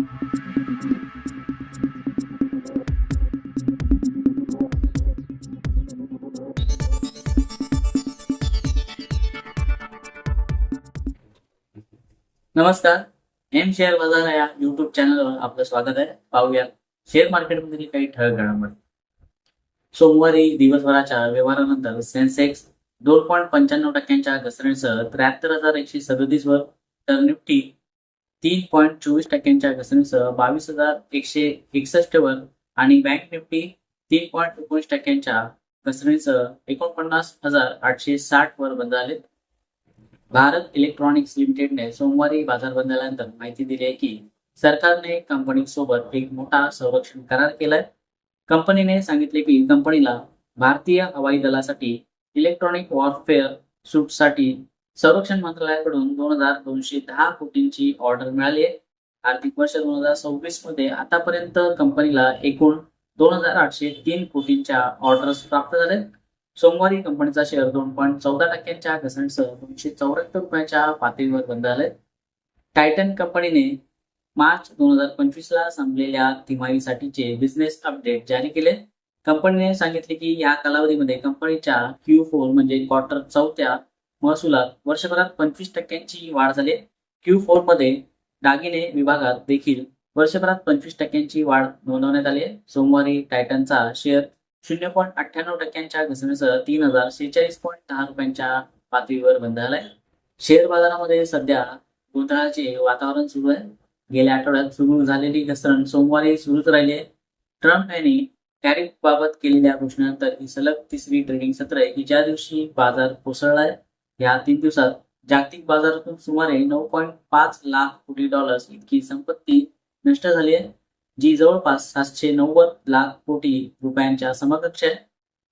नमस्कार. M share बाजार या युट्यूब चॅनलवर आपलं स्वागत आहे. पाहूया. शेअर मार्केटमधील काही ठळक घडामोडी. सोमवारी दिवसभराच्या व्यवहारानंतर सेन्सेक्स दोन पॉईंट पंच्याण्णव टक्क्यांच्या घसरणीसह त्र्याहत्तर हजार एकशे सदतीस वर तर निफ्टी तीन पॉईंट चोवीस टक्क्यांच्या घसरणीसह बावीस हजार एकशे एकसष्ट वर आणि बँक निफ्टी तीन पॉईंट एकोणीस टक्क्यांच्या घसरणीसह एकोणपन्नास हजार आठशे साठ वर बंद झाले भारत इलेक्ट्रॉनिक्स लिमिटेडने सोमवारी बाजार बंद झाल्यानंतर माहिती दिली आहे की सरकारने कंपनीसोबत एक मोठा संरक्षण करार केलाय. कंपनीने सांगितले की कंपनीला भारतीय हवाई दलासाठी इलेक्ट्रॉनिक वॉरफेअर सूटसाठी संरक्षण मंत्रालयाकडून दोन हजार दोनशे दहा कोटींची ऑर्डर मिळाली आहे. आर्थिक वर्ष दोन हजार सव्वीसमध्ये आतापर्यंत कंपनीला एकूण दोन हजार आठशे तीन कोटींच्या ऑर्डर्स प्राप्त झाल्या सोमवारी कंपनीचा शेअर दोन पॉईंट चौदा टक्क्यांच्या घसरणसह दोनशे चौऱ्याहत्तर रुपयाच्या पातळीवर बंद झाले टायटन कंपनीने मार्च दोन हजार पंचवीस ला संपलेल्या तिमाहीसाठीचे बिझनेस अपडेट जारी केले. कंपनीने सांगितले की या कालावधीमध्ये कंपनीच्या क्यू फोर म्हणजे क्वार्टर चौथ्या महसुलात वर्षभरात पंचवीस टक्क्यांची वाढ झाली क्यू फोरमध्ये दागिने विभागात देखील वर्षभरात पंचवीस टक्क्यांची वाढ नोंदवण्यात आली आहे. सोमवारी टायटनचा शेअर शून्य पॉईंट अठ्ठ्याण्णव टक्क्यांच्या घसरणीसह तीन हजार शेहेचाळीस पॉईंट दहा रुपयांच्या पातळीवर बंद झालाय शेअर बाजारामध्ये सध्या गोंधळाचे वातावरण सुरू आहे. गेल्या आठवड्यात सुरू झालेली घसरण सोमवारी सुरूच राहिली आहे. ट्रम्प यांनी टॅरिफ बाबत केलेल्या घोषणेनंतर ही सलग तिसरी ट्रेडिंग सत्र आहे. की ज्या दिवशी बाजार कोसळलाय या तीन दिवसात जागतिक बाजारातून सुमारे नऊ पॉईंट पाच लाख कोटी डॉलर्स इतकी संपत्ती नष्ट झाली आहे जी जवळपास सातशे नव्वद लाख कोटी रुपयांच्या समकक्ष आहे.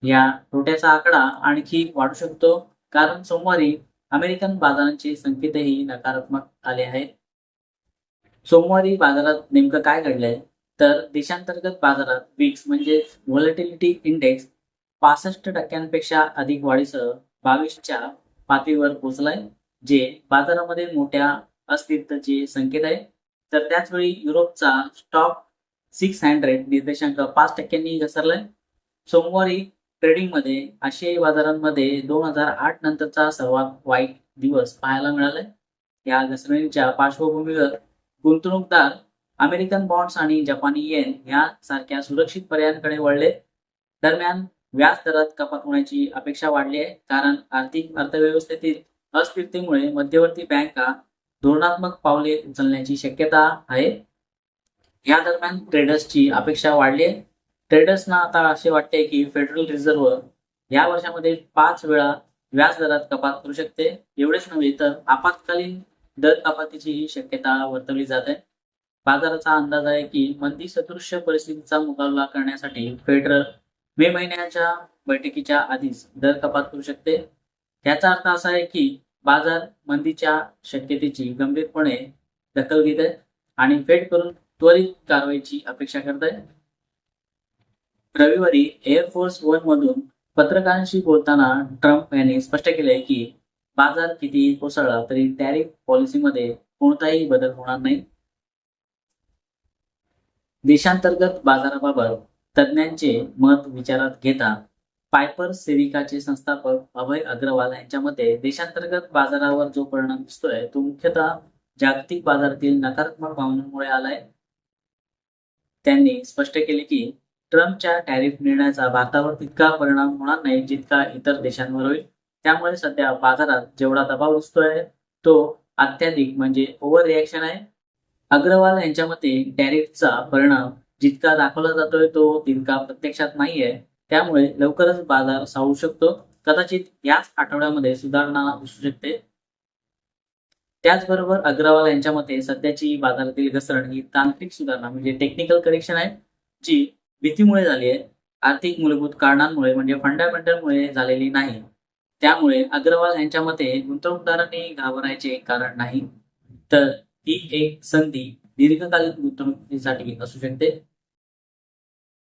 या तोट्याचा आकडा आणखी वाढू शकतो कारण सोमवारी अमेरिकन बाजारांचे संकेतही नकारात्मक आले आहेत. सोमवारी बाजारात नेमकं काय घडलंय? तर देशांतर्गत बाजारात विक्स म्हणजे व्हॉलेटिलिटी इंडेक्स पासष्ट टक्क्यांपेक्षा अधिक वाढीसह बावीसच्या पातळीवर पोहोचलाय. जे बाजारामध्ये मोठ्या अस्तित्वाचे संकेत आहे. तर त्याचवेळी युरोपचा स्टॉक सिक्स हंड्रेड निर्देशांक पाच टक्क्यांनी घसरलाय. सोमवारी ट्रेडिंगमध्ये आशियाई बाजारांमध्ये दोन हजार आठ नंतरचा सर्वात वाईट दिवस पाहायला मिळालाय. या घसरणीच्या पार्श्वभूमीवर गुंतवणूकदार अमेरिकन बॉन्ड्स आणि जपानी येन यासारख्या सुरक्षित पर्यायांकडे वळले. दरम्यान व्याज दरात कपात होण्याची अपेक्षा वाढली आहे. कारण आर्थिक अर्थव्यवस्थेतील अस्थिरतेमुळे मध्यवर्ती बँका धोरणात्मक पावले उचलण्याची शक्यता आहे. या दरम्यान ट्रेडर्सची अपेक्षा वाढली आहे. ट्रेडर्सना आता असे वाटते की फेडरल रिझर्व्ह या वर्षामध्ये पाच वेळा व्याज दरात कपात करू शकते. एवढेच नव्हे तर आपत्कालीन दर कपातीचीही शक्यता वर्तवली जात आहे. बाजाराचा अंदाज आहे की मंदी सदृश्य परिस्थितीचा मुकाबला करण्यासाठी फेडरल मे महिन्याच्या बैठकीच्या आधीच दर कपात करू शकते. याचा अर्थ असा आहे की बाजार मंदीच्या शक्यतेची गंभीरपणे दखल घेत आहे आणि फेड करून त्वरित कारवाईची अपेक्षा करत आहे रविवारी एअरफोर्स वन मधून पत्रकारांशी बोलताना ट्रम्प यांनी स्पष्ट केले की बाजार किती कोसळला तरी टॅरिफ पॉलिसीमध्ये कोणताही बदल होणार नाही. देशांतर्गत बाजाराबाबत तज्ज्ञांचे मत विचारात घेता पायपर सेविकाचे संस्थापक अभय अग्रवाल यांच्या मते देशांतर्गत बाजारावर जो परिणाम दिसतोय तो मुख्यतः जागतिक बाजारातील नकारात्मक भावनांमुळे आलाय. त्यांनी स्पष्ट केले की ट्रम्पच्या टॅरिफ निर्णयाचा भारतावर तितका परिणाम होणार नाही जितका इतर देशांवर होईल. त्यामुळे सध्या बाजारात जेवढा दबाव दिसतोय तो अत्याधिक म्हणजे ओव्हर रिॲक्शन आहे. अग्रवाल यांच्या मते टॅरिफचा परिणाम जितका दाखवला जातोय तो तितका प्रत्यक्षात नाहीये. त्यामुळे लवकरच बाजार सावू शकतो. कदाचित याच आठवड्यामध्ये सुधारणा असू शकते. त्याचबरोबर अग्रवाल यांच्या मते सध्याची बाजारातील घसरण ही तांत्रिक सुधारणा म्हणजे टेक्निकल करेक्शन आहे जी भीतीमुळे झाली आहे आर्थिक मूलभूत कारणांमुळे म्हणजे फंडामेंटलमुळे झालेली नाही. त्यामुळे अग्रवाल यांच्या मते गुंतवणूकदारांनी घाबरायचे कारण नाही. तर ही एक संधी दीर्घकालीन गुंतवणुकीसाठी असू शकते